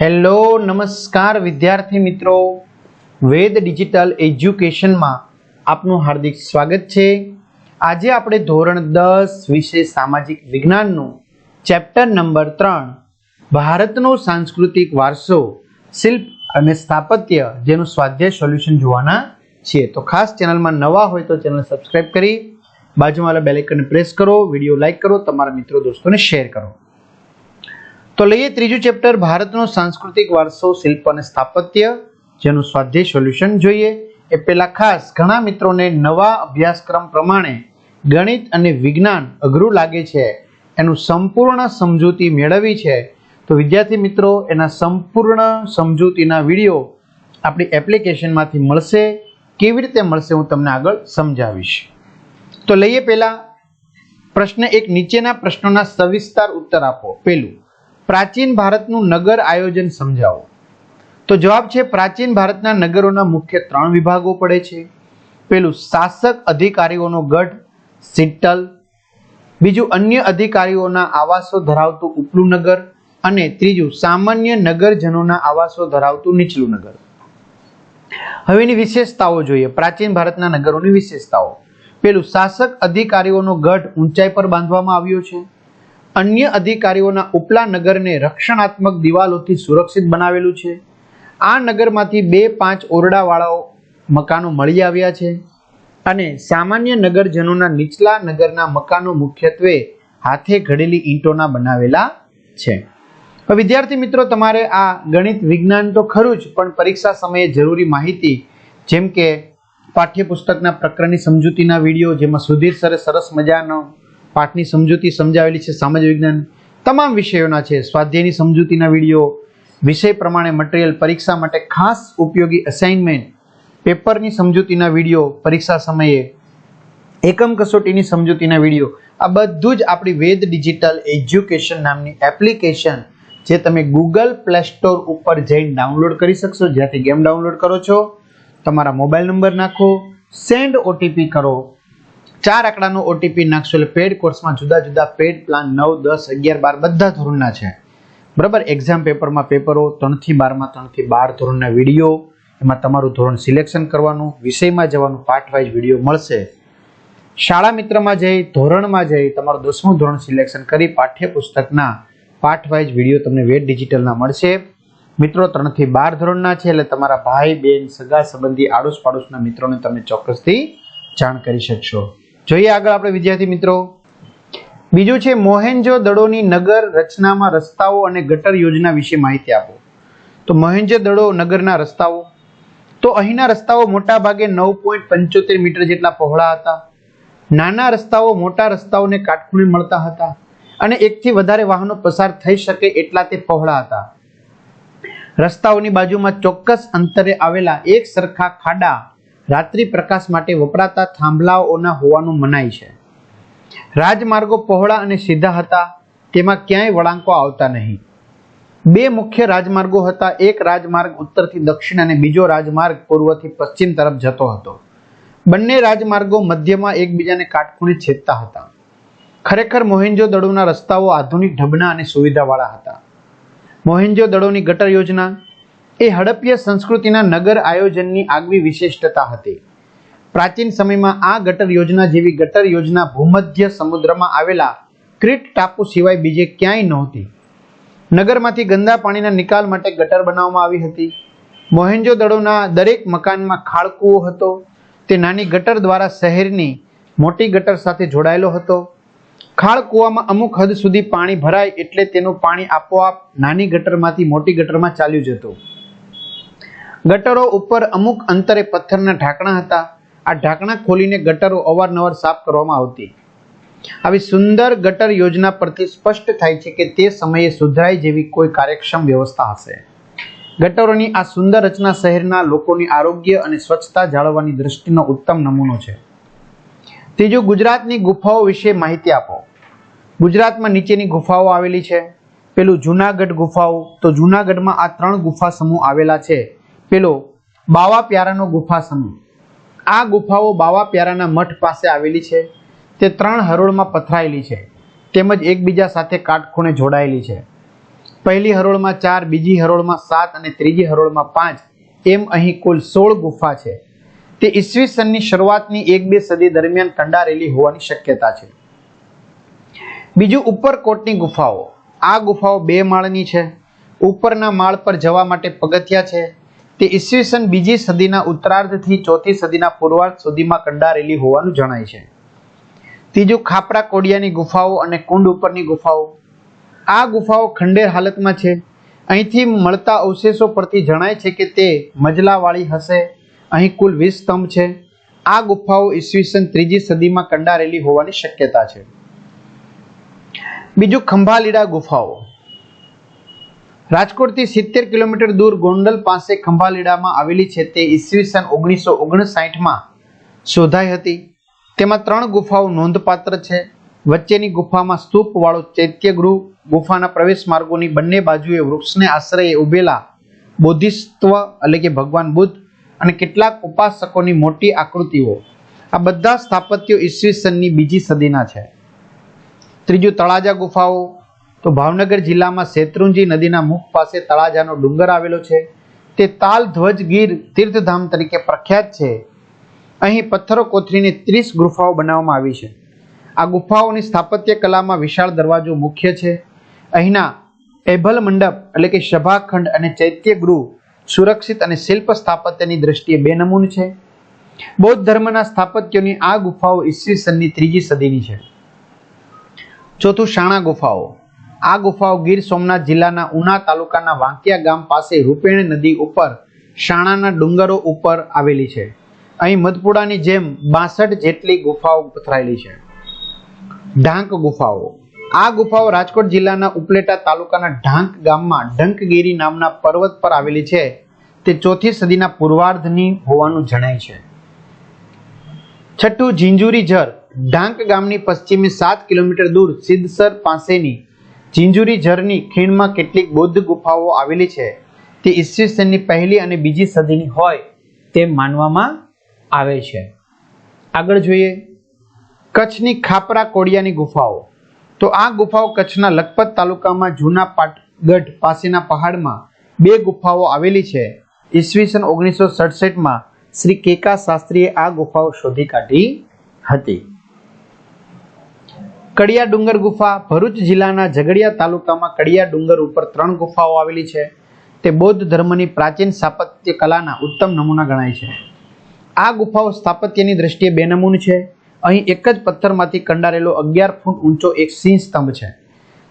Hello, નમસ્કાર વિદ્યાર્થી મિત્રો. વેદ ડિજિટલ એજ્યુકેશનમાં આપનું હાર્દિક સ્વાગત છે. આજે આપણે ધોરણ દસ વિશે સામાજિક વિજ્ઞાનનું ચેપ્ટર નંબર ત્રણ, ભારતનો સાંસ્કૃતિક વારસો, શિલ્પ અને સ્થાપત્ય જેનું સ્વાધ્યાય સોલ્યુશન જોવાના છીએ. તો ખાસ ચેનલમાં નવા હોય તો ચેનલ સબસ્ક્રાઇબ કરી, બાજુમાં વાળા બેલ પ્રેસ કરો, વીડિયો લાઇક કરો, તમારા મિત્રો, દોસ્તોને શેર કરો. તો લઈએ ત્રીજું ચેપ્ટર ભારતનો સાંસ્કૃતિક વારસો, શિલ્પ અને સ્થાપત્ય, જેનું સ્વાધ્યાય સોલ્યુશન જોઈએ. એ પહેલા ખાસ ઘણા મિત્રોને નવા અભ્યાસક્રમ પ્રમાણે ગણિત અને વિજ્ઞાન અઘરું લાગે છે. એનું સંપૂર્ણ સમજૂતી મેળવી છે. તો વિદ્યાર્થી મિત્રો, એના સંપૂર્ણ સમજૂતીના વીડિયો આપણી એપ્લિકેશનમાંથી મળશે. કેવી રીતે મળશે હું તમને આગળ સમજાવીશ. તો લઈએ પહેલા પ્રશ્ન એક નીચેના પ્રશ્નોના સવિસ્તાર ઉત્તર આપો. પેલું પ્રાચીન ભારતનું નગર આયોજન સમજાવો. તો જવાબ છે, પ્રાચીન ભારતના નગરોના મુખ્ય ત્રણ વિભાગો પડે છે. પેલું શાસક અધિકારીઓનો ગઢ સિટ્ટલ બીજું અન્ય અધિકારીઓના આવાસો ધરાવતું ઉપલું નગર અને ત્રીજું સામાન્ય નગરજનોના આવાસો ધરાવતું નીચલું નગર. હવેની વિશેષતાઓ જોઈએ, પ્રાચીન ભારતના નગરોની વિશેષતાઓ. પેલું શાસક અધિકારીઓનો ગઢ ઊંચાઈ પર બાંધવામાં આવ્યો છે. અન્ય અધિકારીઓના ઉપલા નગરને રક્ષણાત્મક દિવાલોથી સુરક્ષિત બનાવેલું છે. આ નગરમાંથી બે પાંચ ઓરડાવાળાઓ મકાનો મળી આવ્યા છે અને સામાન્ય નગરજનોના નીચલા નગરના મકાનો મુખ્યત્વે હાથે ઘડેલી ઈંટોના બનાવેલા છે. વિદ્યાર્થી મિત્રો, તમારે આ ગણિત વિજ્ઞાન તો ખરું જ, પણ પરીક્ષા સમયે જરૂરી માહિતી, જેમ કે પાઠ્યપુસ્તકના પ્રકરણની સમજૂતીના વીડિયો, જેમાં સુધીર સરે સરસ મજાનો પાઠની સમજૂતી સમજાવેલી છે સામાજિક વિજ્ઞાન. તમામ વિષયોના છે સ્વાધ્યાયની સમજૂતીના વીડિયો, વિષય પ્રમાણે મટીરિયલ પરીક્ષા માટે ખાસ ઉપયોગી અસાઇનમેન્ટ પેપરની સમજૂતીના વીડિયો પરીક્ષા સમયે. એકમ કસોટીની સમજૂતીના વીડિયો. આ બધું જ આપણી વેદ ડિજિટલ એજ્યુકેશન નામની એપ્લિકેશન જે તમે ગૂગલ પ્લે સ્ટોર ઉપર જઈને ડાઉનલોડ કરી શકશો. જ્યાંથી ગેમ ડાઉનલોડ કરો છો. તમારા મોબાઈલ નંબર નાખો. સેન્ડ ઓટીપી કરો. ચાર આંકડાનો ઓટીપી નાખશો એટલે પેડ કોર્સમાં જુદા જુદા પેડ પ્લાન નવ, દસ, અગિયાર, બાર બધા ધોરણના છે. બરાબર? એક્ઝામ પેપરમાં પેપરો ત્રણથી બારમાં, ત્રણથી બાર ધોરણના વીડિયો એમાં તમારું ધોરણ સિલેક્શન કરવાનું, વિષયમાં જવાનું પાર્ટ વાઇઝ વીડિયો મળશે. શાળા મિત્રમાં જઈ, ધોરણમાં જઈ, તમારું દસમું ધોરણ સિલેક્શન કરી પાઠ્યપુસ્તકના પાર્ટ વાઇઝ વીડિયો તમને વેટ ડિજિટલના મળશે. મિત્રો, ત્રણથી બાર ધોરણના છે એટલે તમારા ભાઈ બહેન સગા, સંબંધી આડોશ પાડોશના મિત્રોને તમે ચોક્કસથી જાણ કરી શકશો. જોઈએ આગળ આપણે વિદ્યાર્થી મિત્રો. બીજું છે મોહેન્જો દડોની નગર રચનામાં રસ્તાઓ અને ગટર યોજના વિશે માહિતી આપો. તો મોહેન્જો દડો નગરના રસ્તાઓ. તો અહીંના રસ્તાઓ મોટા ભાગે નવ પોઈન્ટ પંચોતેર મીટર જેટલા પહોળા હતા. નાના રસ્તાઓ મોટા રસ્તાઓને કાટખૂણે મળતા હતા. અને એકથી વધારે વાહનો પસાર થઈ શકે એટલા તે પહોળા હતા. રસ્તાઓની બાજુમાં ચોક્કસ અંતરે આવેલા એક સરખા ખાડા રાત્રિ પ્રકાશ માટે વપરાતા થાંભલાઓના હોવાનું મનાય છે. રાજમાર્ગો પહોળા અને સીધા હતા, તેમાં ક્યાંય વળાંકો આવતા નહીં. બે મુખ્ય રાજમાર્ગો હતા, એક રાજમાર્ગ ઉત્તરથી દક્ષિણ અને બીજો રાજમાર્ગ પૂર્વથી પશ્ચિમ તરફ જતો હતો. બંને રાજમાર્ગો મધ્યમાં એકબીજાને કાટખૂણે છેદતા હતા. ખરેખર મોહેન્જો દડોના રસ્તાઓ આધુનિક ઢબના અને સુવિધાવાળા હતા. મોહેન્જો દડોની ગટર યોજના એ હડપ્ય સંસ્કૃતિના નગર આયોજનની આગવી વિશિષ્ટતા હતી. પ્રાચીન સમયમાં આ ગટર યોજના જેવી ગટર યોજના ભૂમધ્ય સમુદ્રમાં આવેલા ક્રીટ ટાપુ સિવાય બીજે ક્યાંય નહોતી. નગરમાંથી ગંદા પાણીના નિકાલ માટે ગટર બનાવવામાં આવી હતી. મોહેન્જો દડોના દરેક મકાનમાં ખાળકુઓ હતો. તે નાની ગટર દ્વારા શહેરની મોટી ગટર સાથે જોડાયેલો હતો. ખાળ કૂવામાં અમુક હદ સુધી પાણી ભરાય એટલે તેનું પાણી આપોઆપ નાની ગટરમાંથી મોટી ગટરમાં ચાલ્યું જતું. ગટરો ઉપર અમુક અંતરે પથ્થરના ઢાંકણા હતા. આ ઢાંકણા ખોલીને ગટરો અવારનવાર સાફ કરવામાં આવતી. આવી સુંદર ગટર યોજના પરથી સ્પષ્ટ થાય છે કે તે સમયે સુધરાઈ જેવી કોઈ કાર્યક્ષમ વ્યવસ્થા હશે. ગટરોની આ સુંદર રચના શહેરના લોકોની આરોગ્ય અને સ્વચ્છતા જાળવવાની દૃષ્ટિનો ઉત્તમ નમૂનો છે. ત્રીજું, ગુજરાતની ગુફાઓ વિશે માહિતી આપો. ગુજરાતમાં નીચેની ગુફાઓ આવેલી છે. પેલું જુનાગઢ ગુફાઓ. તો જુનાગઢમાં આ ત્રણ ગુફા સમૂહ આવેલા છે. પેલો બાવા પ્યારાનો ગુફા સમૂહ. આ ગુફાઓ બાવા પ્યારાના મઠ પાસે આવેલી છે. તે ત્રણ હરોળમાં પથરાયેલી છે. તેમજ એકબીજા સાથે કાટખૂણે જોડાયેલી છે. પહેલી હરોળમાં ચાર, બીજી હરોળમાં સાત અને ત્રીજી હરોળમાં પાંચ. એમ અહીં કુલ સોળ ગુફા છે. તે ઈસવીસનની શરૂઆતની એક બે સદી દરમિયાન કંડારેલી હોવાની શક્યતા છે. બીજું ઉપરકોટની ગુફાઓ. આ ગુફાઓ બે માળની છે. ઉપરના માળ પર જવા માટે પગથિયા છે. તે ઈસવીસન બીજી સદીના ઉત્તરાર્ધથી ચોથી સદીના પૂર્વાર્ધ સુધીમાં કંડારેલી હોવાનું જણાય છે. ત્રીજું ખાપરા કોડિયાની ગુફાઓ અને કુંડ ઉપરની ગુફાઓ. આ ગુફાઓ ખંડેર હાલતમાં છે. અહીંથી મળતા અવશેષો પરથી જણાય છે કે તે મજલાવાળી હશે. અહીં કુલ વીસ સ્તંભ છે. આ ગુફાઓ ઈસવીસન ત્રીજી સદીમાં કંડારેલી હોવાની શક્યતા છે. બીજું ખંભાલીડા ગુફાઓ. રાજકોટથી સિત્તેર કિલોમીટર દૂર ગોંડલ પાસે ખંભાલીડામાં આવેલી છે તે ઈસવીસન ઓગણીસો ઓગણસાઠમાં શોધાઈ હતી. તેમાં ત્રણ ગુફાઓ નોંધપાત્ર છે. વચ્ચેની ગુફામાં સ્તૂપવાળો ચૈત્યગૃહ, ગુફાના પ્રવેશ માર્ગોની બંને બાજુએ વૃક્ષને આશ્રયે ઉભેલા બોધિસ્ત્વ એટલે કે ભગવાન બુદ્ધ અને કેટલાક ઉપાસકોની મોટી આકૃતિઓ. આ બધા સ્થાપત્યો ઈસવીસનની બીજી સદીના છે. ત્રીજું તળાજા ગુફાઓ તો ભાવનગર જિલ્લામાં શેત્રુંજી નદીના મુખ પાસે તળાજાનો ડુંગર આવેલો છે. તે તાલ ધ્વજ ગીર તીર્થધામ તરીકે પ્રખ્યાત છે. અહીં પથ્થરો કોથરીને ત્રીસ ગુફાઓ બનાવવામાં આવી છે. આ ગુફાઓની સ્થાપત્ય કલામાં વિશાળ દરવાજો મુખ્ય છે. અહીંના એભલ મંડપ એટલે કે સભાખંડ અને ચૈત્ય ગૃહ સુરક્ષિત અને શિલ્પ સ્થાપત્યની દ્રષ્ટિએ બે છે. બૌદ્ધ ધર્મના સ્થાપત્યોની આ ગુફાઓ ઈસવીસનની ત્રીજી સદીની છે. ચોથું શાણા ગુફાઓ. આ ગુફાઓ ગીર સોમનાથ જિલ્લાના ઉના તાલુકાના વાંકિયા ગામ પાસે રૂપેણ નદી ઉપર, શાણાના ડુંગરો ઉપર આવેલી છે. અહીં મધપુડાની જેમ બાસઠ જેટલી ગુફાઓ પથરાયેલી છે. ઢાંક ગુફાઓ. આ ગુફાઓ રાજકોટ જિલ્લાના ઉપલેટા તાલુકાના ઢાંક ગામમાં ઢંકગીરી નામના પર્વત પર આવેલી છે. તે ચોથી સદીના પૂર્વાર્ધની હોવાનું જણાય છે. છઠ્ઠું ઝીંઝુરી ઝર. ઢાંક ગામની પશ્ચિમે સાત કિલોમીટર દૂર સિદ્ધસર પાસેની ઝીંઝુરી ઝરની ખીણમાં કેટલીક બૌદ્ધ ગુફાઓ આવેલી છે. તે ઈસવીસનની પહેલી અને બીજી સદીની હોય તેમ માનવામાં આવે છે. આગળ જોઈએ. કચ્છની ખાપરા કોડિયાની ગુફાઓ. તો આ ગુફાઓ કચ્છના લખપત તાલુકામાં જૂના પાટગઢ પાસેના પહાડમાં બે ગુફાઓ આવેલી છે. ઈસવીસન ઓગણીસો સડસઠમાં શ્રી કેકા શાસ્ત્રીએ આ ગુફાઓ શોધી કાઢી હતી. કડિયા ડુંગર ગુફા ભરૂચ જિલ્લાના ઝઘડિયા તાલુકામાં કડિયા ડુંગર ઉપર ત્રણ ગુફાઓ આવેલી છે. તે બૌદ્ધ ધર્મની પ્રાચીન સ્થાપત્ય કલાના ઉત્તમ નમૂના ગણાય છે. આ ગુફાઓ સ્થાપત્યની દ્રષ્ટિએ બેનમૂન છે. અહીં એક જ પથ્થરમાંથી કંડારેલો અગિયાર ફૂટ ઊંચો એક સિંહ સ્તંભ છે.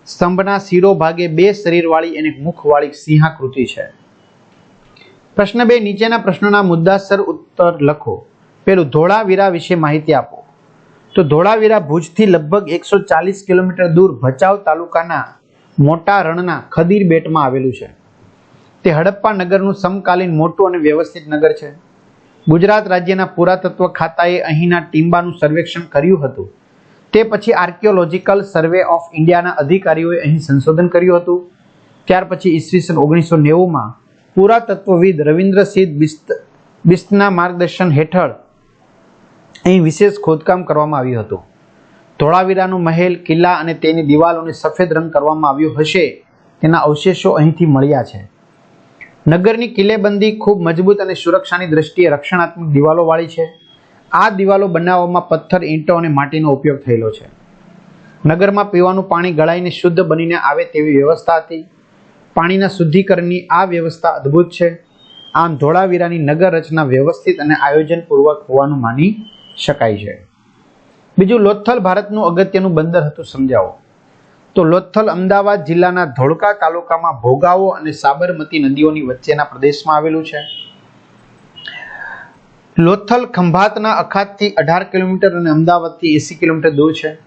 સ્તંભના શિરો ભાગે બે શરીરવાળી અને મુખવાળી સિંહાકૃતિ છે. પ્રશ્ન બે, નીચેના પ્રશ્નોના મુદ્દાસર ઉત્તર લખો. પેલું ધોળાવીરા વિશે માહિતી આપો. તો ધોળાવીરા ભુજથી લગભગ એકસો ચાલીસ કિલોમીટર દૂર ભચાઉ તાલુકાના મોટા રણના ખદીર બેટમાં આવેલું છે. તે હડપ્પા નગરનું સમકાલીન મોટું અને વ્યવસ્થિત નગર છે. ગુજરાત રાજ્યના પુરાતત્વ ખાતાએ અહીંના ટીંબાનું સર્વેક્ષણ કર્યું હતું. તે પછી આર્કિયોલોજીકલ સર્વે ઓફ ઇન્ડિયાના અધિકારીઓએ અહીં સંશોધન કર્યું હતું. ત્યાર પછી ઈસવીસન ઓગણીસો નેવુંમાં પુરાતત્વવિદ રવિન્દ્રસિંહ બિસ્ત, બિસ્તના માર્ગદર્શન હેઠળ અહીં વિશેષ ખોદકામ કરવામાં આવ્યું હતું. ધોળાવીરાનું મહેલ, કિલ્લા અને તેની દિવાલોને સફેદ રંગ કરવામાં આવ્યો હશે. તેના અવશેષો અહીંથી મળ્યા છે. નગરની કિલ્લેબંધી ખૂબ મજબૂત અને સુરક્ષાની દ્રષ્ટિએ રક્ષણાત્મક દિવાલોવાળી છે. આ દિવાલો બનાવવામાં પથ્થર, ઈંટો અને માટીનો ઉપયોગ થયેલો છે. નગરમાં પીવાનું પાણી ગળાઈને શુદ્ધ બનીને આવે તેવી વ્યવસ્થા હતી. પાણીના શુદ્ધિકરણની આ વ્યવસ્થા અદ્ભુત છે. આમ ધોળાવીરાની નગર રચના વ્યવસ્થિત અને આયોજનપૂર્વક હોવાનું માની શકાય છે. બીજું, લોથલ ભારતનું અગત્યનું બંદર હતું, સમજાવો. તો લોથલ અમદાવાદ જિલ્લાના ધોળકા તાલુકામાં ભોગાવો અને સાબરમતી નદીઓની વચ્ચેના પ્રદેશમાં આવેલું છે. લોથલ ખંભાતના અખાતથી અઢાર કિલોમીટર અને અમદાવાદથી એસી કિલોમીટર દૂર છે.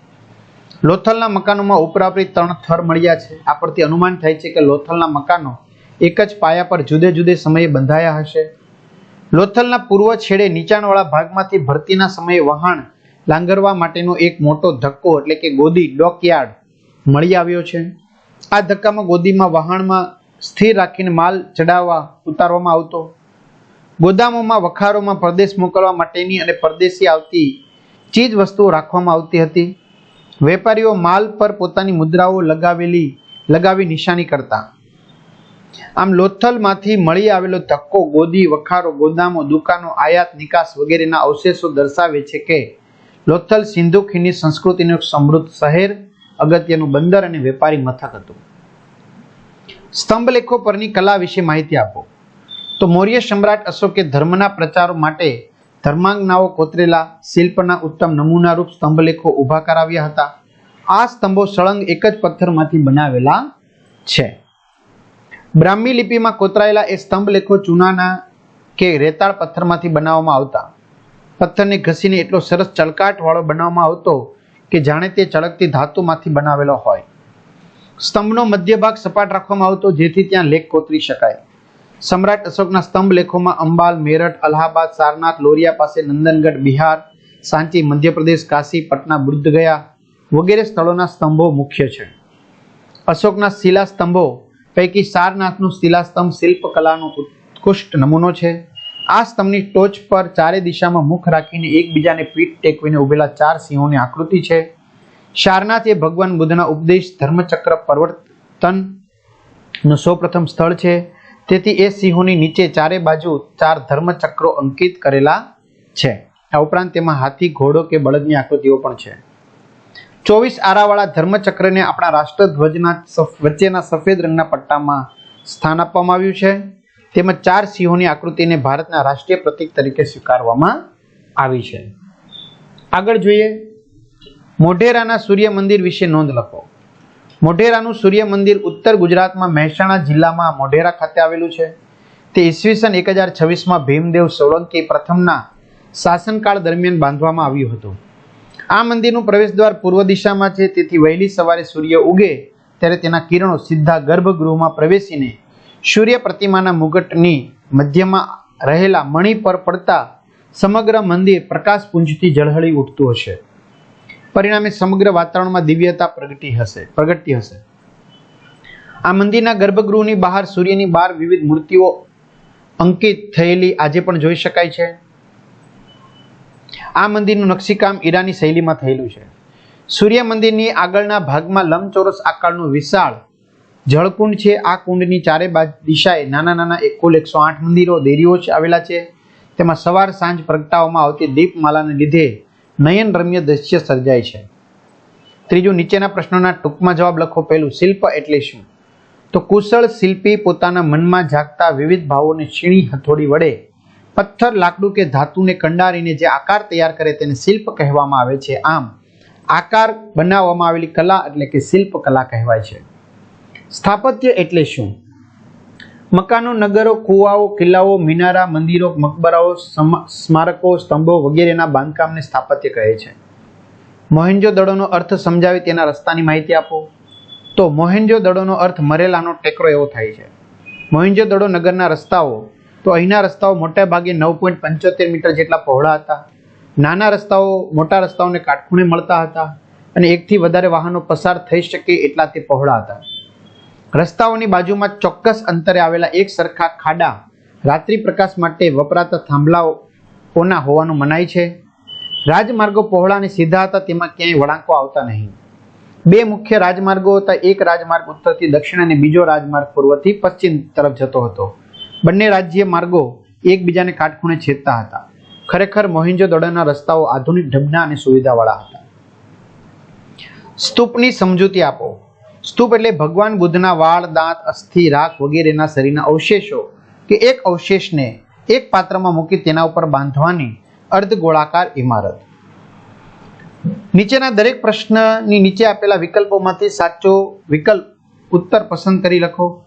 લોથલના મકાનોમાં ઉપરાપરી ત્રણ થર મળ્યા છે. આ પરથી અનુમાન થાય છે કે લોથલના મકાનો એક જ પાયા પર જુદે જુદે સમયે બંધાયા હશે. લોથલના પૂર્વ છેડે નીચાણવાળા ભાગમાંથી ભરતીના સમયે વહાણ લાંગરવા માટેનો એક મોટો ધક્કો એટલે કે ગોદી ડોકયાર્ડ મળી આવ્યો છે. આ ધક્કામાં ગોદીમાં વહાણમાં સ્થિર રાખીને માલ ચડાવવા ઉતારવામાં આવતો. ગોદામોમાં, વખારોમાં, પરદેશ મોકલવા માટેની અને પરદેશી આવતી ચીજ વસ્તુઓ રાખવામાં આવતી હતી. વેપારીઓ માલ પર પોતાની મુદ્રાઓ લગાવેલી, લગાવી નિશાની કરતા. આમ લોથલમાંથી મળી આવેલો ધક્કો, ગોદી, વખારો, ગોદામો, દુકાનો, આયાત, નિકાસ વગેરેના અવશેષો દર્શાવે છે કે લોથલ સિંધુ ખીણની સંસ્કૃતિનું એક સમૃદ્ધ શહેર, અગત્યનું બંદર અને વેપારી મથક હતું. સ્તંભલેખો પરની કલા વિશે માહિતી આપો. તો મૌર્ય સમ્રાટ અશોકે ધર્મના પ્રચારો માટે ધર્માંગનાઓ કોતરેલા શિલ્પના ઉત્તમ નમૂનારૂપ સ્તંભલેખો ઊભા કરાવ્યા હતા. આ સ્તંભો સળંગ એક જ પથ્થરમાંથી બનાવેલા છે. બ્રાહ્મી લિપિમાં કોતરાયેલા એ સ્તંભલેખો ચૂનાના કે રેતાળ પથ્થરમાંથી બનાવવામાં આવતા. પથ્થરને ઘસીને એટલો સરસ ચળકાટવાળો બનાવવામાં આવતો કે જાણે તે ચળકતી ધાતુમાંથી બનાવેલો હોય. સ્તંભનો મધ્ય ભાગ સપાટ રાખવામાં આવતો જેથી ત્યાં લેખ કોતરી શકાય. સમ્રાટ અશોકના સ્તંભ લેખોમાં અંબાલ, મેરઠ, અલ્હાબાદ, સારનાથ, લોરિયા પાસે નંદનગઢ, બિહાર, સાંચી, મધ્યપ્રદેશ, કાશી, પટના બુદ્ધગયા વગેરે સ્થળોના સ્તંભો મુખ્ય છે. અશોકના શિલા સ્તંભો પૈકી સારનાથનું શિલાસ્તંભ શિલ્પકલાનો ઉત્કૃષ્ટ નમૂનો છે. આ સ્તંભની ટોચ પર ચારે દિશામાં મુખ રાખીને એકબીજાને પીઠ ટેકવીને ઉભેલા ચાર સિંહોની આકૃતિ છે. સારનાથ એ ભગવાન બુદ્ધના ઉપદેશ, ધર્મચક્ર પરિવર્તનનું સૌપ્રથમ સ્થળ છે. તેથી એ સિંહોની નીચે ચારે બાજુ ચાર ધર્મચક્રો અંકિત કરેલા છે. આ ઉપરાંત તેમાં હાથી, ઘોડો કે બળદની આકૃતિઓ પણ છે. ચોવીસ આરાવાળા ધર્મચક્રને આપણા રાષ્ટ્રધ્વજના વચ્ચેના સફેદ રંગના પટ્ટામાં સ્થાન આપવામાં આવ્યું છે. તેમજ ચાર સિંહોની આકૃતિને ભારતના રાષ્ટ્રીય પ્રતીક તરીકે સ્વીકારવામાં આવી છે. આગળ જોઈએ. મોઢેરાના સૂર્ય મંદિર વિશે નોંધ લખો. મોઢેરાનું સૂર્ય મંદિર ઉત્તર ગુજરાતમાં મહેસાણા જિલ્લામાં મોઢેરા ખાતે આવેલું છે. તે ઈસવીસન એક હજાર છવ્વીસમાં ભીમદેવ સોલંકી પ્રથમના શાસનકાળ દરમિયાન બાંધવામાં આવ્યું હતું. આ મંદિરનું પ્રવેશદ્વાર પૂર્વ દિશામાં છે. તેથી વહેલી સવારે સૂર્ય ઉગે ત્યારે તેના કિરણો સીધા ગર્ભગૃહમાં પ્રવેશીને સૂર્ય પ્રતિમાના મુગટની મધ્યમાં રહેલા મણિ પર પડતા સમગ્ર મંદિર પ્રકાશપુંજથી ઝળહળી ઉઠતું હશે. પરિણામે સમગ્ર વાતાવરણમાં દિવ્યતા પ્રગટી હશે, પ્રગટતી હશે. આ મંદિરના ગર્ભગૃહની બહાર સૂર્યની બાર વિવિધ મૂર્તિઓ અંકિત થયેલી આજે પણ જોઈ શકાય છે. આ મંદિરનું નકશીકામ ઈરાની શૈલીમાં થયેલું છે. સૂર્ય મંદિરની આગળના ભાગમાં લંબચોરસ આકારનું વિશાળ જળકુંડ છે. આ કુંડની ચારે બાજ દિશાએ નાના નાના કુલ એકસો આઠ મંદિરો, દેરીઓ આવેલા છે. તેમાં સવાર સાંજ પ્રગટાવવામાં આવતી દીપમાલાને લીધે નયન રમ્ય દ્રશ્ય સર્જાય છે. ત્રીજું, નીચેના પ્રશ્નોના ટૂંકમાં જવાબ લખો. પહેલું, શિલ્પ એટલે શું? તો કુશળ શિલ્પી પોતાના મનમાં જાગતા વિવિધ ભાવોને છીણી હથોડી વડે પથ્થર, લાકડું કે ધાતુને કંડારીને જે આકાર તૈયાર કરે તેને શિલ્પ કહેવામાં આવે છે. આમ, આકાર બનાવવામાં આવેલી કલા એટલે કે શિલ્પ કલા કહેવાય છે. સ્થાપત્ય એટલે શું? મકાનો, નગરો, કુવાઓ, કિલ્લાઓ, મિનારા, મંદિરો, મકબરાઓ, સમ- સ્મારકો, સ્તંભો વગેરેના બાંધકામને સ્થાપત્ય કહે છે. મોહેન્જો દડોનો અર્થ સમજાવી તેના રસ્તાની માહિતી આપો. તો મોહેન્જો દડોનો અર્થ મરેલાનો ટેકરો એવો થાય છે. મોહેન્જો દડો નગરના રસ્તાઓ તો અહીંના રસ્તાઓ મોટા ભાગે નવ પોઈન્ટ પંચોતેર મીટર જેટલા પહોળા હતા. નાના રસ્તાઓ, મોટા રસ્તાઓને કાટખૂણે મળતા હતા અને એકથી વધારે વાહનો પસાર થઈ શકે એટલા તે પહોળા હતા. રસ્તાઓની બાજુમાં ચોક્કસ અંતરે આવેલા એક સરખા ખાડા રાત્રિ પ્રકાશ માટે વપરાતા થાંભલાઓના હોવાનું મનાય છે. રાજમાર્ગો પહોળા અને સીધા હતા, તેમાં ક્યાંય વળાંકો આવતા નહીં. બે મુખ્ય રાજમાર્ગો હતા, એક રાજમાર્ગ ઉત્તરથી દક્ષિણ અને બીજો રાજમાર્ગ પૂર્વથી પશ્ચિમ તરફ જતો હતો. બંને રાજ્ય માર્ગો એકબીજાને કાટખૂણે છેદતા હતા. ખરેખર મોહિંજો દડોના રસ્તાઓ આધુનિક ઢબના અને સુવિધાવાળા હતા. સ્તૂપની સમજૂતી આપો. સ્તૂપ એટલે ભગવાન બુદ્ધના વાળ, દાંત, અસ્થિ, રાખ વગેરેના શરીરના અવશેષો કે એક અવશેષને એક પાત્રમાં મૂકી તેના ઉપર બાંધવાની અર્ધગોળાકાર ઇમારત. નીચેના દરેક પ્રશ્નની નીચે આપેલા વિકલ્પોમાંથી સાચો વિકલ્પ ઉત્તર પસંદ કરી લખો.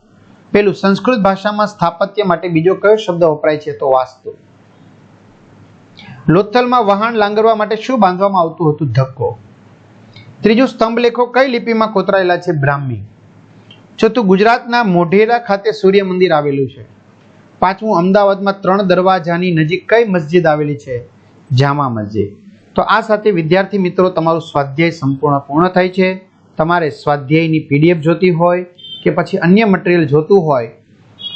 પેલું સંસ્કૃત ભાષામાં સ્થાપત્ય માટે બીજો કયો શબ્દ વપરાય છે તો વાસ્તુ. લોથલમાં વહાણ લાંગરવા માટે શું બાંધવામાં આવતું હતું? ધક્કો. ત્રીજું સ્તંભ લેખો કઈ લિપિમાં કોતરાયેલા છે? બ્રાહ્મી. ચોથું ગુજરાતના મોઢેરા ખાતે સૂર્ય મંદિર આવેલું છે. પાંચમું અમદાવાદમાં ત્રણ દરવાજાની નજીક કઈ મસ્જિદ આવેલી છે? જામા મસ્જિદ. તો આ સાથે વિદ્યાર્થી મિત્રો, તમારું સ્વાધ્યાય સંપૂર્ણ પૂર્ણ થાય છે. તમારે સ્વાધ્યાયની પીડીએફ જોતી હોય કે પછી અન્ય મટીરિયલ જોતું હોય,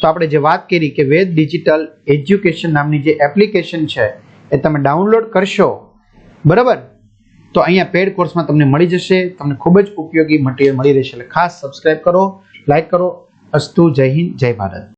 તો આપણે જે વાત કરી કે વેદ ડિજિટલ એજ્યુકેશન નામની જે એપ્લિકેશન છે, એ તમે ડાઉનલોડ કરશો. બરાબર? તો અહીંયા પેડ કોર્સમાં તમને મળી જશે. તમને ખૂબ જ ઉપયોગી મટીરિયલ મળી રહેશે. એટલે ખાસ સબસ્ક્રાઇબ કરો લાઈક કરો. અસ્તુ જય હિન્દ, જય ભારત.